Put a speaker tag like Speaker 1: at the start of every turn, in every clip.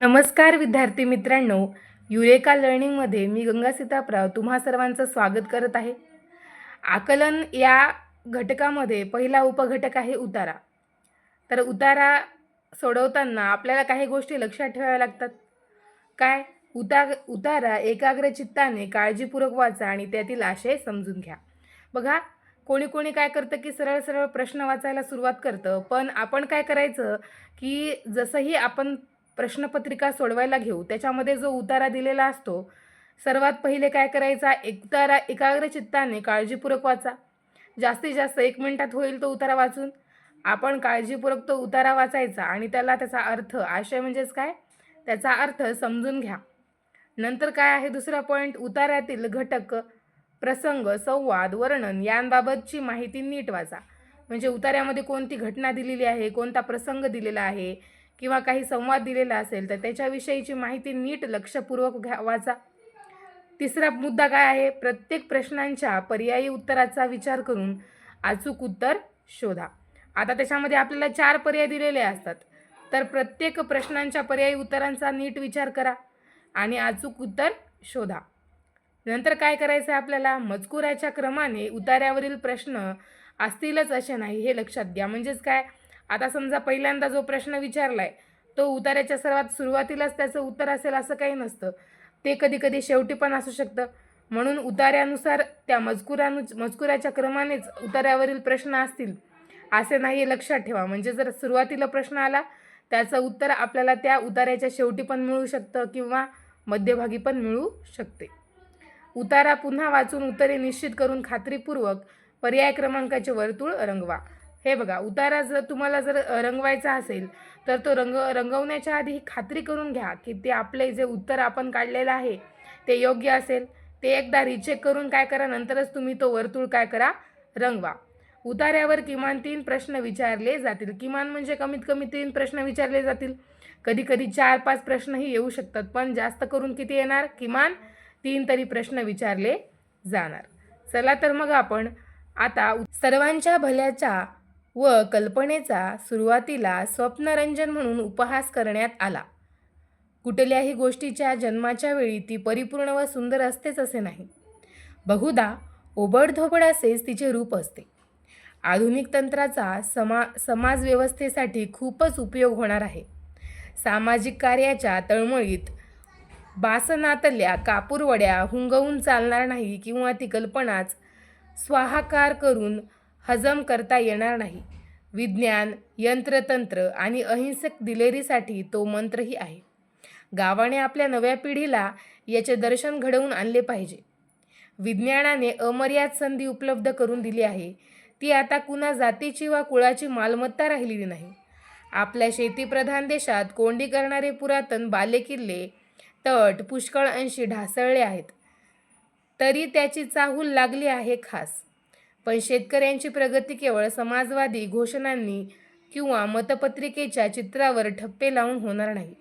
Speaker 1: नमस्कार विद्यार्थी मित्रांनो युरेका लर्निंगमध्ये मी गंगा सीतापराव तुम्हा सर्वांचं स्वागत करत आहे. आकलन या घटकामध्ये पहिला उपघटक आहे उतारा. तर उतारा सोडवताना आपल्याला काही गोष्टी लक्षात ठेवाव्या लागतात. काय? उता उतारा एकाग्र चित्ताने काळजीपूर्वक वाचा आणि त्यातील आशय समजून घ्या. बघा कोणी कोणी काय करतं की सरळ सरळ प्रश्न वाचायला सुरुवात करतं पण आपण काय करायचं की जसंही आपण प्रश्नपत्रिका सोडवायला घेऊ. त्याच्यामध्ये जो उतारा दिलेला असतो सर्वात पहिले काय करायचा? एक उतारा एकाग्र चित्ताने काळजीपूर्वक वाचा. जास्तीत जास्त एक मिनिटात होईल तो उतारा वाचून. आपण काळजीपूर्वक तो उतारा वाचायचा आणि त्याला त्याचा अर्थ आशय म्हणजेच काय? त्याचा अर्थ समजून घ्या. नंतर काय आहे दुसरा पॉईंट उताऱ्यातील घटक प्रसंग संवाद वर्णन यांबाबतची माहिती नीट वाचा. म्हणजे उतार्यामध्ये कोणती घटना दिलेली आहे? कोणता प्रसंग दिलेला आहे? किंवा काही संवाद दिलेला असेल तर त्याच्याविषयीची माहिती नीट लक्षपूर्वक घ्या वाचा. तिसरा मुद्दा काय आहे? प्रत्येक प्रश्नांच्या पर्यायी उत्तराचा विचार करून अचूक उत्तर शोधा. आता त्याच्यामध्ये आपल्याला चार पर्याय दिलेले असतात. तर प्रत्येक प्रश्नांच्या पर्यायी उत्तरांचा नीट विचार करा आणि अचूक उत्तर शोधा. नंतर काय करायचं आहे आपल्याला? मजकुराच्या क्रमाने उतार्यावरील प्रश्न असतीलच असे नाही हे लक्षात घ्या. म्हणजेच काय? आता समजा पहिल्यांदा जो प्रश्न विचारला आहे तो उतार्याच्या सर्वात सुरुवातीलाच त्याचं उत्तर असेल असं काही नसतं. ते कधी कधी शेवटी पण असू शकतं. म्हणून उतार्यानुसार त्या मजकुरानु मजकुराच्या क्रमानेच उतार्यावरील प्रश्न असतील असे नाही हे लक्षात ठेवा. म्हणजे जर सुरुवातीला प्रश्न आला त्याचं उत्तर आपल्याला त्या उतार्याच्या शेवटी पण मिळू शकतं किंवा मध्यभागी पण मिळू शकते. उतारा पुन्हा वाचून उत्तरे निश्चित करून खात्रीपूर्वक पर्याय क्रमांकाचे वर्तुळ रंगवा. हे बघा उतारा जर तुम्हाला जर रंगवायचा असेल तर तो रंग रंगवण्याच्या आधी ही खात्री करून घ्या की ते आपले जे उत्तर आपण काढलेलं आहे ते योग्य असेल. ते एकदा रिचेक करून काय करा नंतरच तुम्ही तो वर्तुळ काय करा रंगवा. उतार्यावर किमान तीन प्रश्न विचारले जातील. किमान म्हणजे कमीत कमी तीन प्रश्न विचारले जातील. कधी कधी चार पाच प्रश्नही येऊ शकतात पण जास्त करून किती येणार? किमान तीन तरी प्रश्न विचारले जाणार. चला तर मग आपण आता सर्वांच्या भल्याच्या व कल्पनेचा सुरुवातीला स्वप्नरंजन म्हणून उपहास करण्यात आला. कुठल्याही गोष्टीच्या जन्माच्या वेळी ती परिपूर्ण व सुंदर असतेच असे नाही. बहुधा ओबडधोबड असेच तिचे रूप असते. आधुनिक तंत्राचा समा समाजव्यवस्थेसाठी खूपच उपयोग होणार आहे. सामाजिक कार्याच्या तळमळीत बासनातल्या कापूरवड्या हुंगवून चालणार नाही किंवा ती कल्पनाच स्वाहाकार करून हजम करता येणार नाही. विज्ञान यंत्रतंत्र आणि अहिंसक दिलेरीसाठी तो मंत्रही आहे. गावाने आपल्या नव्या पिढीला याचे दर्शन घडवून आणले पाहिजे. विज्ञानाने अमर्याद संधी उपलब्ध करून दिली आहे. ती आता कुणा जातीची वा कुळाची मालमत्ता राहिलेली नाही. आपल्या शेतीप्रधान देशात कोंडी करणारे पुरातन बालेकिल्ले तट पुष्कळ अंशी ढासळले आहेत. तरी त्याची चाहूल लागली आहे खास. पण शेतकऱ्यांची प्रगती केवळ समाजवादी घोषणांनी किंवा मतपत्रिकेच्या चित्रावर ठप्पे लावून होणार नाही.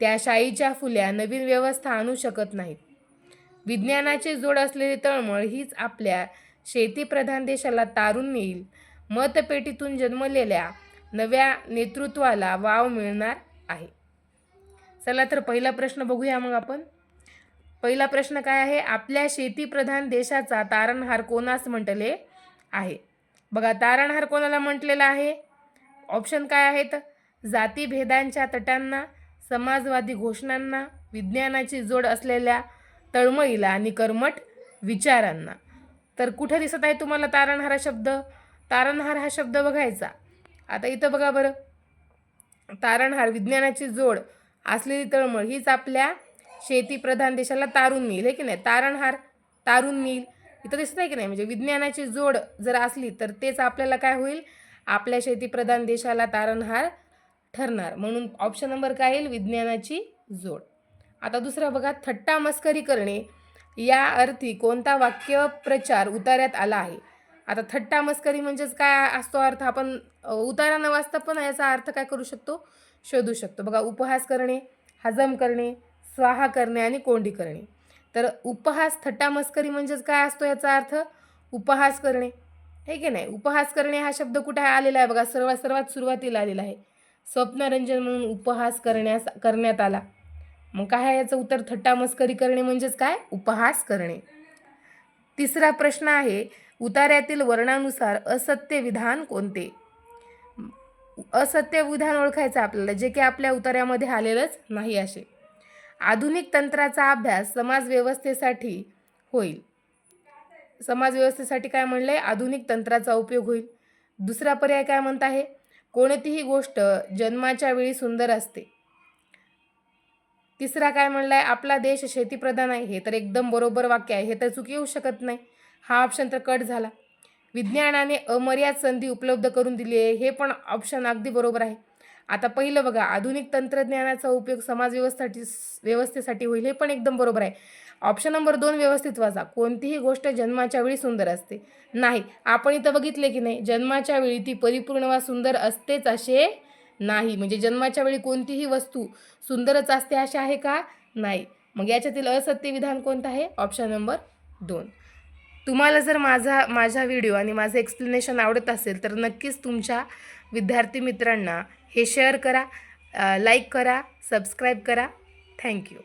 Speaker 1: त्या शाईच्या फुल्या नवीन व्यवस्था आणू शकत नाहीत. विज्ञानाची जोड असलेली तळमळ हीच आपल्या शेतीप्रधान देशाला तारून नेईल. मतपेटीतून जन्मलेल्या नव्या नेतृत्वाला वाव मिळणार आहे. चला तर पहिला प्रश्न बघूया मग आपण. पहिला प्रश्न काय आहे? आपल्या शेतीप्रधान देशाचा तारणहार कोणास म्हटले आहे? बघा तारणहार कोणाला म्हटलेला आहे? ऑप्शन काय आहेत? जातीभेदांच्या तटांना समाजवादी घोषणांना विज्ञानाची जोड असलेल्या तळमळीला आणि कर्मट विचारांना. तर कुठे दिसत आहे तुम्हाला तारणहार हा शब्द? तारणहार हा शब्द बघायचा. आता इथं बघा बरं. तारणहार विज्ञानाची जोड असलेली तळमळ हीच आपल्या शेतीप्रधान देशाला तारून नेईल हे की नाही? तारणहार तारून नेईल. इथं दिसत आहे की नाही? म्हणजे विज्ञानाची जोड जर असली तर तेच आपल्याला काय होईल? आपल्या शेतीप्रधान देशाला तारणहार ठरणार. म्हणून ऑप्शन नंबर काय येईल? विज्ञानाची जोड. आता दुसरा बघा थट्टा मस्करी करणे. या अर्थी कोणता वाक्य प्रचार उतार्यात आला आहे? आता थट्टा मस्करी म्हणजेच काय असतो अर्थ? आपण उतारा न वाचता पण याचा अर्थ काय करू शकतो? शोधू शकतो. बघा उपहास करणे हजम करणे स्वाहा करणे आणि कोंडी करणे. तर उपहास थट्टा मस्करी म्हणजेच काय असतो याचा अर्थ? उपहास करणे. हे की नाही? उपहास करणे हा शब्द कुठे आलेला आहे? बघा सर्वात सर्वात सुरुवातीला आलेला आहे. स्वप्नरंजन म्हणून उपहास करण्यास करण्यात आला. मग काय आहे याचं उत्तर? थट्टा मस्करी करणे म्हणजेच काय? उपहास करणे. तिसरा प्रश्न आहे उतार्यातील वर्णानुसार असत्य विधान कोणते? असत्य विधान ओळखायचं आपल्याला जे की आपल्या उतार्यामध्ये आलेलंच नाही असे. आधुनिक तंत्राचा अभ्यास समाजव्यवस्थेसाठी होईल. समाज व्यवस्थेसाठी काय आहे आधुनिक तंत्राचा उपयोग होईल. दुसरा पर्याय काय म्हणत आहे? कोणतीही गोष्ट जन्माच्या वेळी सुंदर असते. तिसरा काय म्हणलाय? आपला देश शेतीप्रधान आहे. हे तर एकदम बरोबर वाक्य आहे. हे तर चुकी येऊ शकत नाही. हा ऑप्शन तर कट झाला. विज्ञानाने अमर्याद संधी उपलब्ध करून दिली आहे. हे पण ऑप्शन अगदी बरोबर आहे. आता पहिलं बघा आधुनिक तंत्रज्ञानाचा उपयोग समाज व्यवस्थेसाठी व्यवस्थेसाठी होईल हे पण एकदम बरोबर आहे. ऑप्शन नंबर दोन व्यवस्थित वाचा. कोणतीही गोष्ट जन्माच्या वेळी सुंदर असते. नाही आपण इथं बघितले की नाही जन्माच्या वेळी ती परिपूर्ण वा सुंदर असतेच असे नाही. म्हणजे जन्माच्या वेळी कोणतीही वस्तू सुंदरच असते असे आहे का? नाही. मग याच्यातील असत्य विधान कोणतं आहे? ऑप्शन नंबर दोन. तुम्हाला जर माझा माझा व्हिडिओ आणि माझं एक्सप्लेनेशन आवडत असेल तर नक्कीच तुमच्या विद्यार्थी मित्रांना हे शेअर करा लाईक करा सबस्क्राईब करा. थँक्यू